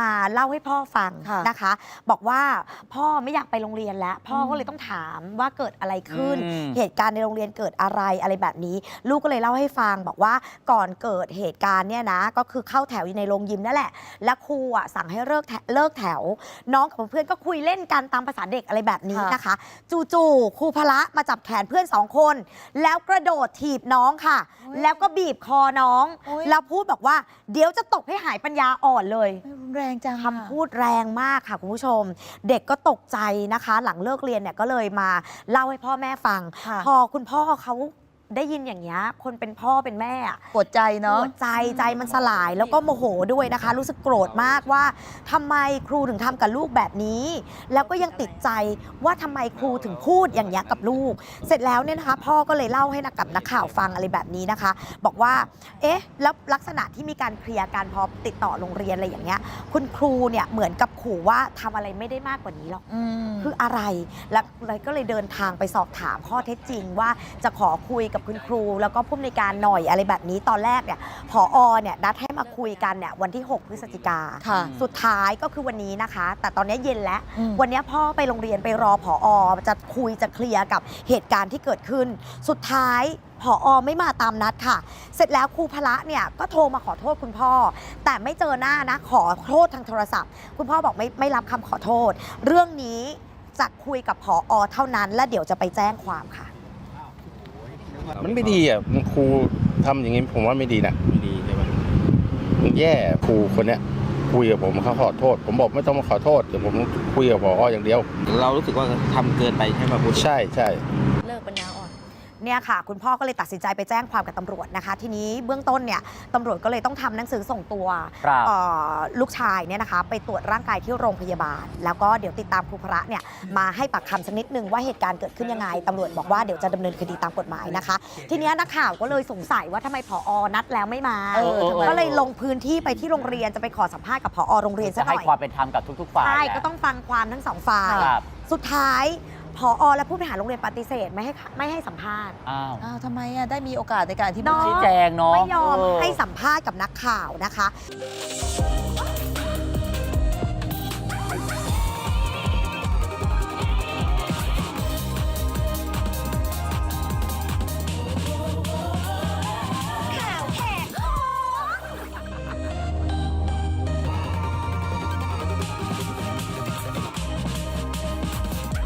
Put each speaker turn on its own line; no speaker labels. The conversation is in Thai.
มาเล่าให้พ่อฟัง
ค่ะ
นะคะ บอกว่าพ่อไม่อยากไปโรงเรียนแล้ว พ่อก็เลยต้องถามว่าเกิดอะไรขึ้น
อืม
เหตุการณ์ในโรงเรียนเกิดอะไรอะไรแบบนี้ ลูกก็เลยเล่าให้ฟัง บอกว่าก่อนเกิดเหตุการณ์เนี่ยนะ ก็คือเข้าแถวอยู่ในโรงยิมนั่นแหละ และครูอะสั่งให้เลิกแถเลิกแถว น้องกับเพื่อนก็คุยเล่นกันตามภาษาเด็กอะไรแบบนี้
ค่ะ
นะคะ จู่ๆครูพละมาจับแขนเพื่อนสองคน แล้วกระโดดถีบน้องค่ะ แล้วก็บีบคอน้อง
โอ๊ย
แล้วพูดบอกว่าเดี๋ยวจะตกให้หายปัญญาอ่อนเลย
ไม่รุนแรงจัง
คำพูดแรงมากค่ะคุณผู้ชม เด็กก็ตกใจนะคะ หลังเลิกเรียนเนี่ยก็เลยมาเล่าให้พ่อแม่ฟัง
ค่ะ
พอคุณพ่อเขา ได้ยินอย่างนี้ยคนเป็นพ่อเป็นแม่อะ
ปวดใจเนาะ
ปวดใจใจมันสลายแล้วก็โมโหด้วยนะคะ รู้สึกโกรธมากว่าทำไมครูถึงทำกับลูกแบบนี้ แล้วก็ยังติดใจว่าทำไมครูถึงพูดอย่างนี้ยกับลูก เสร็จแล้วเนี่ยนะคะพ่อก็เลยเล่าให้นักกับนักข่าวฟังอะไรแบบนี้นะคะ บอกว่า เอ๊ะ แล้วลักษณะที่มีการเคลียร์การพอติดต่อโรงเรียนอะไรอย่างเงี้ย คุณครูเนี่ยเหมือนกับขู่ว่าทำอะไรไม่ได้มากกว่านี้หรอก
อืม
คืออะไร แล้วเลยก็เลยเดินทางไปสอบถามข้อเท็จจริงว่าจะขอคุยกับคุณครู แล้วก็ผู้อำนวยการหน่อยอะไรแบบนี้ตอนแรกเนี่ยผอเนี่ยนัดให้มาคุยกันเนี่ยวันที่ 6 พฤศจิกา
ค่ะ
สุดท้ายก็คือวันนี้นะคะ แต่ตอนนี้เย็นแล้ว
อืม
วันนี้พ่อไปโรงเรียนไปรอผอจะคุยจะเคลียร์กับเหตุการณ์ที่เกิดขึ้น สุดท้ายผอไม่มาตามนัดค่ะ เสร็จแล้วครูพละเนี่ยก็โทรมาขอโทษคุณพ่อ แต่ไม่เจอหน้านะขอโทษทางโทรศัพท์ คุณพ่อบอกไม่ไม่รับคำขอโทษ เรื่องนี้จะคุยกับผอเท่านั้น และเดี๋ยวจะไปแจ้งความค่ะ
มันไม่ดีอะมันครูทำอย่างนี้ผมว่าไม่ดีนะ
ไม่ดีใช่ไหม
มันแย่ครูคนเนี้ยคุยกับผมเขาขอโทษ ผมบอกไม่ต้องมาขอโทษเดี๋ยวผมคุยกับพออย่างเดียว
เรารู้สึกว่าทำเกินไปใช่ไหมพุทธ
ใช่ใช่
เลิกปัญญาอ่อน
เนี่ยค่ะ คุณพ่อก็เลยตัดสินใจไปแจ้งความกับตำรวจนะคะ ทีนี้เบื้องต้นเนี่ยตำรวจก็เลยต้องทำหนังสือส่งตัว
ครับ
เอ่อลูกชายเนี่ยนะคะ ไปตรวจร่างกายที่โรงพยาบาล แล้วก็เดี๋ยวติดตามครูพระเนี่ยมาให้ปากคำสักนิดนึงว่าเหตุการณ์เกิดขึ้นยังไงตำรวจบอกว่าเดี๋ยวจะดำเนินคดีตามกฎหมายนะคะ ทีเนี้ยนักข่าวก็เลยสงสัยว่าทำไมผอนัดแล้วไม่มา
เออทำไม
ก็เลยลงพื้นที่ไปที่โรงเรียนจะไปขอสัมภาษณ์กับผอโรงเรียนซะ
จะ
ห
ให้
น่อย
ความเป็นธรรมกับทุกๆฝ่าย
ใช่
แหละ
ก็ต้องฟังความทั้งสองฝ่าย
ครับ
สุดท้าย ผอและผู้บริหารโรงเรียนปฏิเสธไม่ให้ไม่ให้สัมภาษณ์
อ้าว
อ้าวทำไมอะได้มีโอกาสในการที่
น้อง
ชี้แจงเนาะ
ไม่ยอม
เให้
สัมภาษณ์กับนักข่าวนะคะ